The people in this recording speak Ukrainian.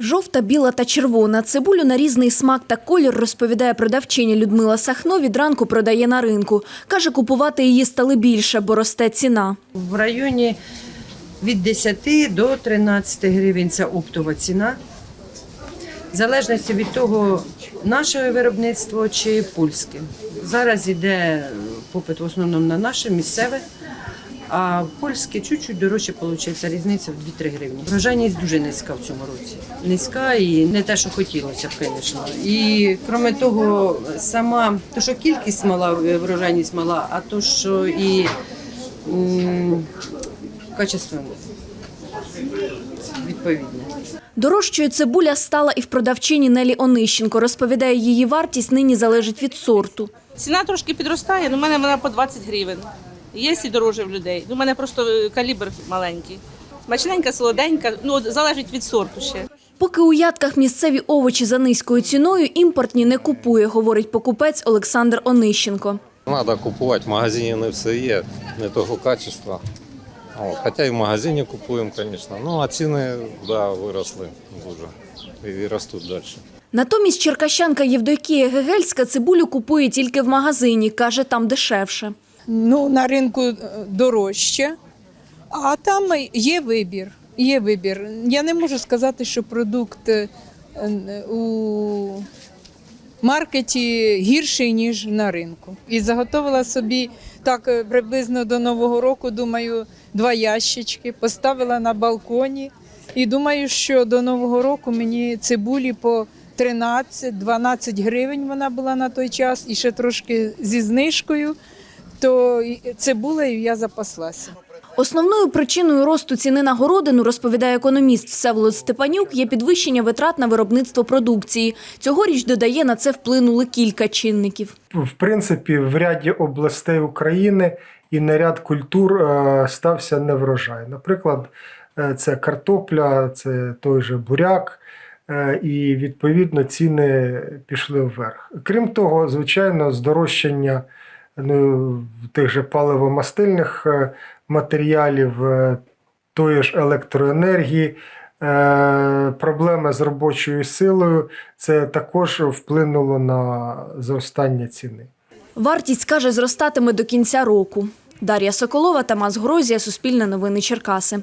Жовта, біла та червона. Цибулю на різний смак та колір, розповідає продавчиня Людмила Сахно, від ранку продає на ринку. Каже, купувати її стали більше, бо росте ціна. В районі від 10 до 13 гривень це оптова ціна. В залежності від того, наше виробництво чи польське. Зараз іде попит в основному на наше місцеве, а польське чуть-чуть дорожче виходить, різниця в 2-3 гривні. Врожайність дуже низька в цьому році. Низька і не те, що хотілося б, звісно. І крім того, сама то, що кількість мала, врожайність мала, а то, що і м, качество відповідне. Дорожчою цибуля стала і в продавчині Нелі Онищенко. Розповідає, її вартість нині залежить від сорту. Ціна трошки підростає, але в мене вона по 20 гривень. Є і дороже в людей. У мене просто е, калібр маленький. Смачненька, солоденька, ну залежить від сорту ще. Поки у ядках місцеві овочі за низькою ціною, імпортні не купує, говорить покупець Олександр Онищенко. Треба купувати, в магазині не все є, не того качества. Хоча і в магазині купуємо, звісно. Ну, а ціни да, виросли дуже і ростуть далі. Натомість черкащанка Євдокія Гегельська цибулю купує тільки в магазині, каже, там дешевше. Ну, на ринку е, дорожче, а там є вибір. Є вибір. Я не можу сказати, що продукт е, у маркеті гірший, ніж на ринку. І заготовила собі так е, приблизно до Нового року, думаю, два ящички, поставила на балконі. І думаю, що до Нового року мені цибулі по 13-12 гривень вона була на той час, і ще трошки зі знижкою, то і цибулею я запаслася. Основною причиною росту ціни на городину, розповідає економіст Всеволод Степанюк, є підвищення витрат на виробництво продукції. Цьогоріч, додає, на це вплинули кілька чинників. в принципі, в ряді областей України і на ряд культур е, стався неврожай. Наприклад, е, це картопля, це той же буряк, е, і відповідно ціни пішли вверх. Крім того, звичайно, здорожчання тих же паливомастильних е, матеріалів, е, тої ж електроенергії. е, Проблеми з робочою силою це також вплинуло на зростання ціни. Вартість, каже, зростатиме до кінця року. Дар'я Соколова, Тамас Грозія, Суспільне новини Черкаси.